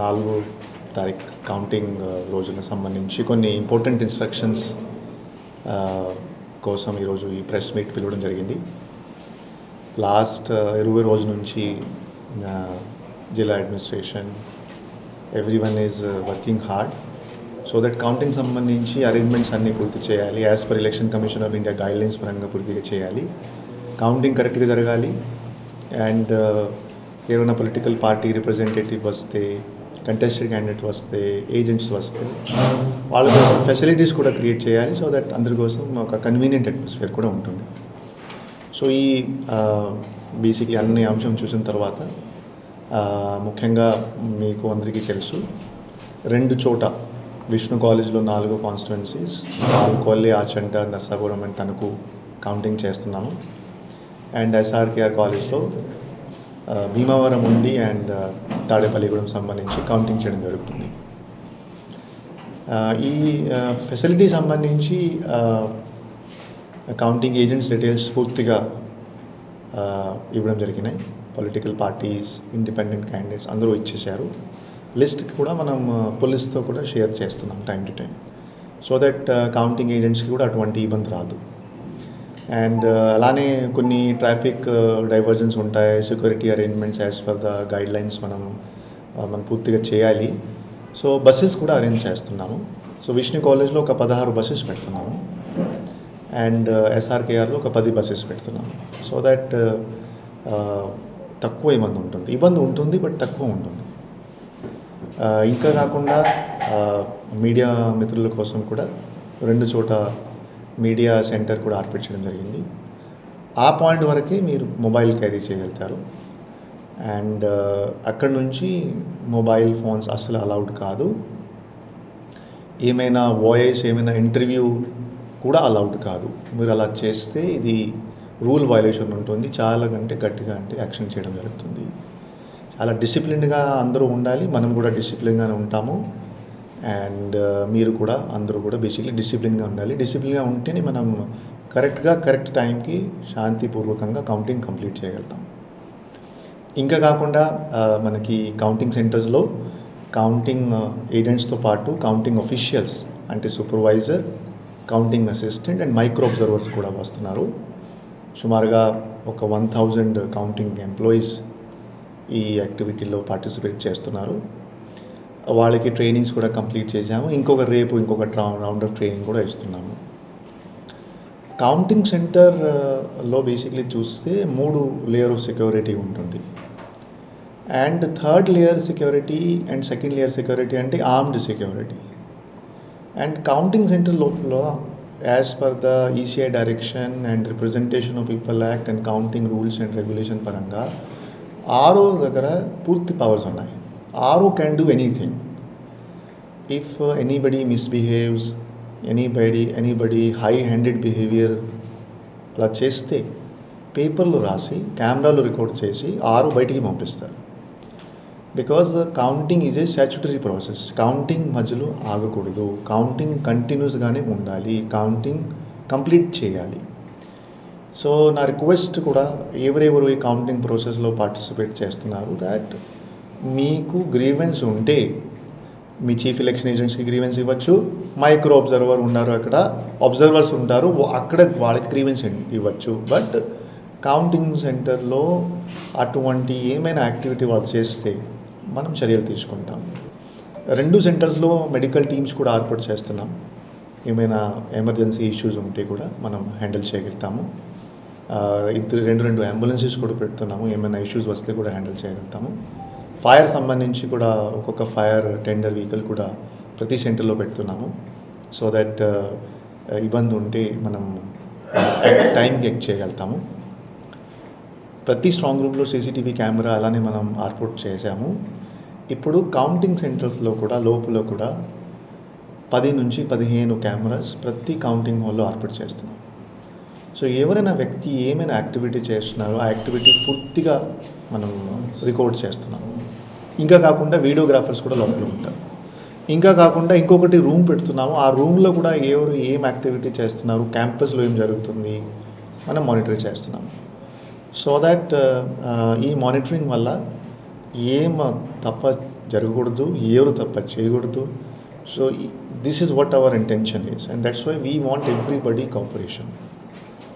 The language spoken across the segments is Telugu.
నాలుగు తారీఖు కౌంటింగ్ రోజున సంబంధించి కొన్ని ఇంపార్టెంట్ ఇన్స్ట్రక్షన్స్ కోసం ఈరోజు ఈ ప్రెస్ మీట్ పిలవడం జరిగింది. లాస్ట్ ఇరవై రోజు నుంచి జిల్లా administration every one is working hard so that counting సంబంధించి అరేంజ్మెంట్స్ అన్నీ పూర్తి చేయాలి. As per election commission of India guidelines పరంగా పూర్తిగా చేయాలి. కౌంటింగ్ కరెక్ట్గా జరగాలి. అండ్ ఏమైనా పొలిటికల్ పార్టీ రిప్రజెంటేటివ్ వస్తే కంటెస్టెడ్ క్యాండిడేట్ వస్తే ఏజెంట్స్ వస్తే వాళ్ళ కోసం ఫెసిలిటీస్ కూడా క్రియేట్ చేయాలి సో దట్ అందరి కోసం ఒక కన్వీనియంట్ అట్మాస్ఫియర్ కూడా ఉంటుంది. సో ఈ బేసిక్లీ అన్ని అంశం చూసిన తర్వాత ముఖ్యంగా మీకు అందరికీ తెలుసు రెండు చోట విష్ణు కాలేజ్లో నాలుగు కాన్స్టిట్యున్సీస్ నాలుగొల్లి ఆచంట నర్సాపురం అండ్ తణుకు కౌంటింగ్ చేస్తున్నాము. అండ్ ఎస్ఆర్కేఆర్ కాలేజ్లో భీమవరం ఉండి అండ్ తాడేపల్లిగూడెం సంబంధించి కౌంటింగ్ చేయడం జరుగుతుంది. ఈ ఫెసిలిటీ సంబంధించి కౌంటింగ్ ఏజెంట్స్ డీటెయిల్స్ పూర్తిగా ఇవ్వడం జరిగినాయి. పొలిటికల్ పార్టీస్ ఇండిపెండెంట్ క్యాండిడేట్స్ అందరూ ఇచ్చేశారు. లిస్ట్కి కూడా మనం పోలీస్తో కూడా షేర్ చేస్తున్నాం time to time so that counting ఏజెంట్స్కి కూడా అటువంటి ఇబ్బంది రాదు. అండ్ uh, అలానే కొన్ని ట్రాఫిక్ డైవర్జన్స్ uh, ఉంటాయి. Security arrangements as per the guidelines మనం uh, మనం పూర్తిగా చేయాలి. సో బస్సెస్ కూడా అరేంజ్ చేస్తున్నాము. సో విష్ణు కాలేజ్లో ఒక పదహారు బస్సెస్ పెడుతున్నాము. అండ్ ఎస్ఆర్కేఆర్లో ఒక పది బస్సెస్ పెడుతున్నాము. సో దట్ తక్కువ ఇబ్బంది ఉంటుంది. ఇబ్బంది ఉంటుంది బట్ తక్కువ ఉంటుంది. ఇంకా కాకుండా మీడియా మిత్రుల కోసం కూడా రెండు చోట మీడియా సెంటర్ కూడా ఆర్పించడం జరిగింది. ఆ పాయింట్ వరకే మీరు మొబైల్ క్యారీ చేయగలుగుతారు. అండ్ uh, అక్కడ నుంచి మొబైల్ ఫోన్స్ అస్సలు అలౌడ్ కాదు. ఏమైనా వాయిస్ ఏమైనా ఇంటర్వ్యూ కూడా అలౌడ్ కాదు. మీరు అలా చేస్తే ఇది రూల్ వైలేషన్ ఉంటుంది. చాలా కంటే గట్టిగా అంటే యాక్షన్ చేయడం జరుగుతుంది. చాలా డిసిప్లిన్గా అందరూ ఉండాలి. మనం కూడా డిసిప్లిన్గానే ఉంటాము. అండ్ uh, మీరు కూడా అందరూ కూడా బేసిక్లీ డిసిప్లిన్గా ఉండాలి. డిసిప్లిన్గా ఉంటేనే మనం కరెక్ట్గా కరెక్ట్ టైంకి శాంతిపూర్వకంగా కౌంటింగ్ కంప్లీట్ చేయగలుగుతాం. ఇంకా కాకుండా uh, మనకి కౌంటింగ్ సెంటర్స్లో కౌంటింగ్ ఏజెంట్స్తో పాటు కౌంటింగ్ అఫీషియల్స్ అంటే supervisor counting assistant and micro observers కూడా వస్తున్నారు. సుమారుగా ఒక వన్ థౌజండ్ కౌంటింగ్ ఎంప్లాయీస్ ఈ యాక్టివిటీలో పార్టిసిపేట్ చేస్తున్నారు. వాళ్ళకి ట్రైనింగ్స్ కూడా కంప్లీట్ చేశాము. ఇంకొక రేపు ఇంకొక రౌండ్ ఆఫ్ ట్రైనింగ్ కూడా ఇస్తున్నాము. కౌంటింగ్ సెంటర్లో బేసిక్లీ చూస్తే మూడు లేయర్ ఆఫ్ సెక్యూరిటీ ఉంటుంది. And third layer security and second layer security అంటే armed security and counting centre లోపల as per the ECI direction and representation of people act and counting rules and regulation పరంగా ఆరో దగ్గర పూర్తి పవర్స్ ఉన్నాయి. RO can do anything if anybody misbehaves anybody anybody high handed behaviour అలా చేస్తే పేపర్లో రాసి కెమెరాలో రికార్డ్ చేసి ఆరు బయటికి పంపిస్తారు. Because the counting is a statutory process counting మధ్యలో ఆగకూడదు. కౌంటింగ్ కంటిన్యూస్గానే ఉండాలి. కౌంటింగ్ కంప్లీట్ చేయాలి. సో నా రిక్వెస్ట్ కూడా ఎవరెవరు ఈ కౌంటింగ్ ప్రాసెస్లో పార్టిసిపేట్ చేస్తున్నారు దాట్ మీకు గ్రీవెన్స్ ఉంటే మీ చీఫ్ ఎలక్షన్ ఏజెంట్స్కి గ్రీవెన్స్ ఇవ్వచ్చు మైక్రో అబ్జర్వర్ ఉన్నారు అక్కడ అబ్జర్వర్స్ ఉంటారు అక్కడ వాళ్ళకి గ్రీవెన్స్ ఇవ్వచ్చు. బట్ కౌంటింగ్ సెంటర్లో అటువంటి ఏమైనా యాక్టివిటీ వాళ్ళు చేస్తే మనం చర్యలు తీసుకుంటాం. రెండు సెంటర్స్లో మెడికల్ టీమ్స్ కూడా ఏర్పాటు చేస్తున్నాం. ఏమైనా ఎమర్జెన్సీ ఇష్యూస్ ఉంటే కూడా మనం హ్యాండిల్ చేయగలుగుతాము. ఇద్దరు రెండు రెండు అంబులెన్సెస్ కూడా పెడుతున్నాము. ఏమైనా ఇష్యూస్ వస్తే కూడా హ్యాండిల్ చేయగలుగుతాము. ఫైర్ సంబంధించి కూడా ఒక్కొక్క ఫైర్ టెండర్ వెహికల్ కూడా ప్రతి సెంటర్లో పెడుతున్నాము. సో దట్ uh, ఇబ్బంది ఉంటే మనం టైంకి ఎక్ చేయగలుగుతాము. ప్రతి స్ట్రాంగ్ రూమ్లో సీసీటీవీ కెమెరా అలానే మనం ఏర్పాటు చేశాము. ఇప్పుడు కౌంటింగ్ సెంటర్స్లో కూడా లోపల కూడా పది నుంచి పదిహేను కెమెరాస్ ప్రతి కౌంటింగ్ హాల్లో ఏర్పాటు చేస్తున్నాం. సో ఎవరైనా వ్యక్తి ఏమైనా యాక్టివిటీ చేస్తున్నారో ఆ యాక్టివిటీ పూర్తిగా మనం రికార్డ్ చేస్తున్నాం. ఇంకా కాకుండా వీడియోగ్రాఫర్స్ కూడా లోపల ఉంటారు. ఇంకా కాకుండా ఇంకొకటి రూమ్ పెడుతున్నాము. ఆ రూమ్లో కూడా ఎవరు ఏం యాక్టివిటీ చేస్తున్నారు? క్యాంపస్లో ఏం జరుగుతుంది? మనం మానిటర్ చేస్తున్నాం సో దట్ ఈ మానిటరింగ్ వల్ల ఏం తప్ప జరగకూడదు ఎవరు తప్ప చేయకూడదు. So this is what our intention is and that's why we want everybody cooperation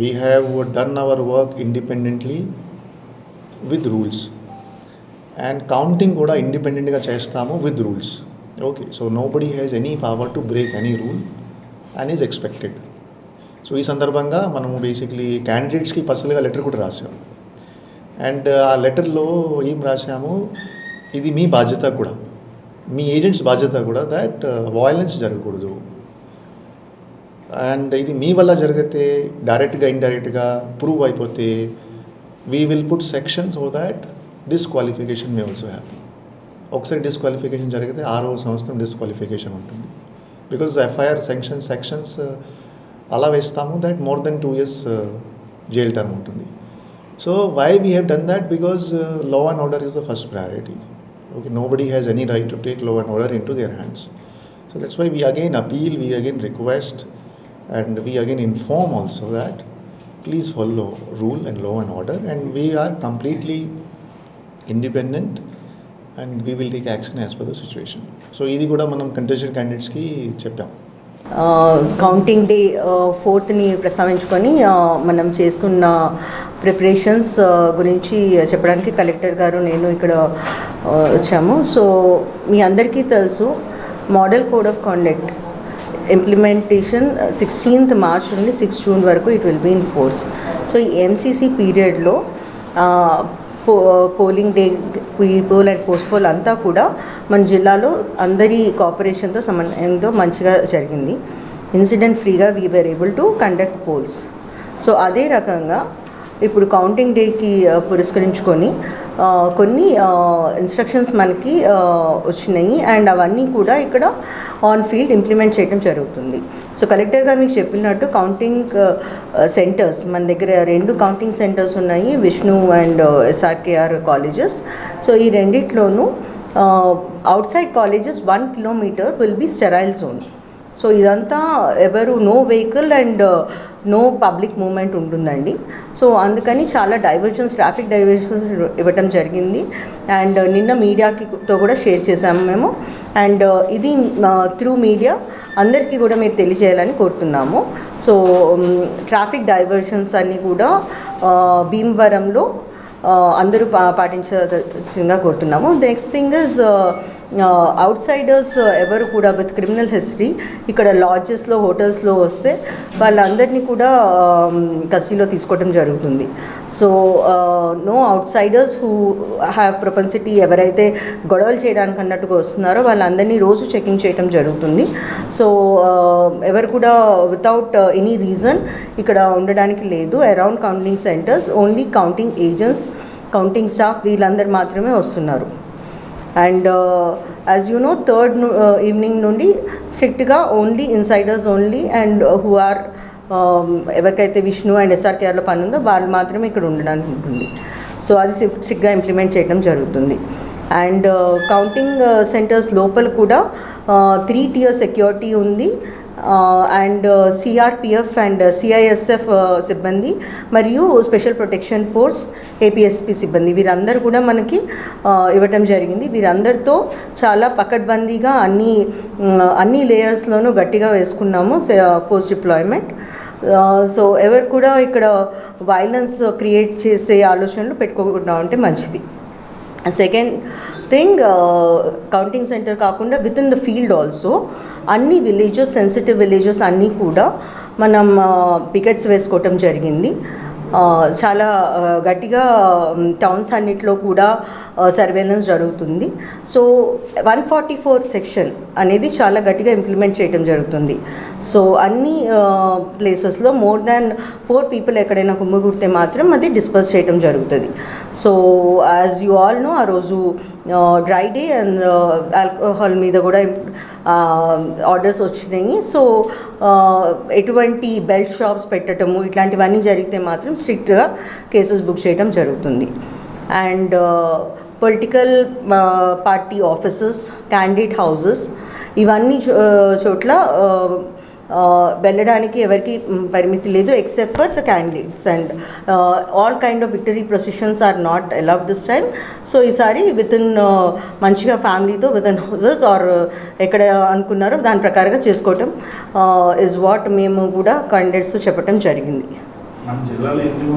we have done our work independently with rules and counting కూడా ఇండిపెండెంట్గా చేస్తాము with rules okay so nobody has any power to break any rule and is expected so ఈ సందర్భంగా మనము బేసిక్లీ క్యాండిడేట్స్కి పర్సనల్గా లెటర్ కూడా రాసాము. అండ్ uh, ఆ లెటర్లో ఏం రాసాము? ఇది మీ బాధ్యత కూడా. మీ ఏజెంట్స్ బాధ్యత కూడా దాట్ వాయిలెన్స్ uh, జరగకూడదు. అండ్ ఇది మీ వల్ల జరిగితే డైరెక్ట్గా ఇండైరెక్ట్గా ప్రూవ్ అయిపోతే we will put section so that disqualification may also happy ఒకసారి డిస్క్వాలిఫికేషన్ జరిగితే ఆరో సంవత్సరం డిస్క్వాలిఫికేషన్ ఉంటుంది బికాజ్ ఎఫ్ఐఆర్ సెక్షన్స్ సెక్షన్స్ అలా వేస్తాము that more than two years jail term ఉంటుంది so why we have done that because law and order is the first priority okay nobody has any right to take law and order into their hands so that's why we again appeal we again request and we again inform also that please follow rule and law and order and we are completely independent and we will take action as per the situation so ఇది కూడా మనం కంటెస్టెడ్ క్యాండిడేట్స్కి చెప్పాం. కౌంటింగ్ డే ఫోర్త్ని ప్రస్తావించుకొని మనం చేస్తున్న ప్రిపరేషన్స్ గురించి చెప్పడానికి కలెక్టర్ గారు నేను ఇక్కడ వచ్చాము. సో మీ అందరికీ తెలుసు model code of conduct implementation sixteenth March నుండి సిక్స్ జూన్ వరకు it will be in force so ఈ ఎంసీసీ పీరియడ్లో పో polling day poll and post poll అంతా కూడా మన జిల్లాలో అందరి కోఆపరేషన్తో సమన్వయంతో మంచిగా జరిగింది. ఇన్సిడెంట్ ఫ్రీగా we were able to conduct polls so అదే రకంగా ఇప్పుడు కౌంటింగ్ డేకి పురస్కరించుకొని కొన్ని ఇన్స్ట్రక్షన్స్ మనకి వచ్చినాయి. అండ్ అవన్నీ కూడా ఇక్కడ ఆన్ ఫీల్డ్ ఇంప్లిమెంట్ చేయడం జరుగుతుంది. సో కలెక్టర్ గారు మీకు చెప్పినట్టు కౌంటింగ్ సెంటర్స్ మన దగ్గర రెండు కౌంటింగ్ సెంటర్స్ ఉన్నాయి Vishnu and SRKR colleges so ఈ రెండిట్లోనూ outside colleges one kilometre will be sterile zone so ఇదంతా ఎవరు no vehicle and no public movement ఉంటుందండి. సో అందుకని చాలా డైవర్షన్స్ ట్రాఫిక్ డైవర్షన్స్ ఇవ్వటం జరిగింది. అండ్ uh, నిన్న మీడియాకి తో కూడా షేర్ చేశాము మేము. అండ్ uh, ఇది uh, త్రూ మీడియా అందరికీ కూడా మీరు తెలియజేయాలని కోరుతున్నాము. సో ట్రాఫిక్ డైవర్షన్స్ అన్నీ కూడా భీమవరంలో అందరూ పా పాటించాల్సిందిగా కోరుతున్నాము. Next thing is outsiders ఎవరు కూడా విత్ క్రిమినల్ హిస్టరీ ఇక్కడ లాడ్జెస్లో హోటల్స్లో వస్తే వాళ్ళందరినీ కూడా కస్టడీలో తీసుకోవడం జరుగుతుంది. So no outsiders who have propensity ఎవరైతే గొడవలు చేయడానికి అన్నట్టుగా వస్తున్నారో వాళ్ళందరినీ రోజు చెకింగ్ చేయడం జరుగుతుంది. సో ఎవరు కూడా వితౌట్ ఎనీ రీజన్ ఇక్కడ ఉండడానికి లేదు. Around counting centres only counting agents counting staff వీళ్ళందరూ మాత్రమే వస్తున్నారు. And as you know third evening నుండి స్ట్రిక్ట్గా only insiders only and who are ఎవరికైతే విష్ణు అండ్ ఎస్ఆర్కేఆర్లో పని ఉందో వాళ్ళు మాత్రమే ఇక్కడ ఉండడానికి ఉంటుంది. సో అది స్ట్రిక్ట్గా ఇంప్లిమెంట్ చేయడం జరుగుతుంది. And uh, counting centres uh, లోపల కూడా త్రీ టియర్ సెక్యూరిటీ ఉంది. Uh, and CRPF and CISF సిబ్బంది మరియు స్పెషల్ ప్రొటెక్షన్ ఫోర్స్ ఏపీఎస్పి సిబ్బంది. వీరందరూ కూడా మనకి ఇవ్వటం జరిగింది. వీరందరితో చాలా పకడ్బందీగా అన్ని అన్ని లేయర్స్లోనూ గట్టిగా వేసుకున్నాము ఫోర్స్ డిప్లాయ్మెంట్ సో ఎవరు కూడా ఇక్కడ వైలెన్స్ క్రియేట్ చేసే ఆలోచనలు పెట్టుకోకుండా ఉంటే మంచిది. సెకండ్ థింగ్ కౌంటింగ్ సెంటర్ కాకుండా within the field also అన్ని విలేజెస్ సెన్సిటివ్ విలేజెస్ అన్నీ కూడా మనం uh, పికెట్స్ వేసుకోవటం జరిగింది. చాలా గట్టిగా టౌన్స్ అన్నిట్లో కూడా సర్వేలెన్స్ జరుగుతుంది. So one forty four section అనేది చాలా గట్టిగా ఇంప్లిమెంట్ చేయడం జరుగుతుంది. సో అన్ని ప్లేసెస్లో మోర్ దాన్ ఫోర్ పీపుల్ ఎక్కడైనా కుమ్మగుడితే మాత్రం అది డిస్పర్స్ చేయడం జరుగుతుంది. So as you all know ఆ రోజు డ్రై డే అండ్ ఆల్కహాల్ మీద కూడా ఆర్డర్స్ వచ్చినాయి. సో ఎటువంటి బెల్ట్ షాప్స్ పెట్టడము ఇట్లాంటివన్నీ జరిగితే మాత్రం స్ట్రిక్ట్గా కేసెస్ బుక్ చేయడం జరుగుతుంది. And political party offices candidate houses ఇవన్నీ చో- చోట్ల Uh, వెళ్ళడానికి ఎవరికి పరిమితి లేదు except for the candidates and all kind of victory processions are not allowed this time so ఈసారి విత్ ఇన్ uh, మంచిగా ఫ్యామిలీతో విత్ ఇన్ హౌజెస్ ఆర్ ఎక్కడ అనుకున్నారో దాని ప్రకారంగా చేసుకోవటం uh, ఇస్ వాట్ మేము కూడా క్యాండిడేట్స్తో చెప్పటం జరిగింది.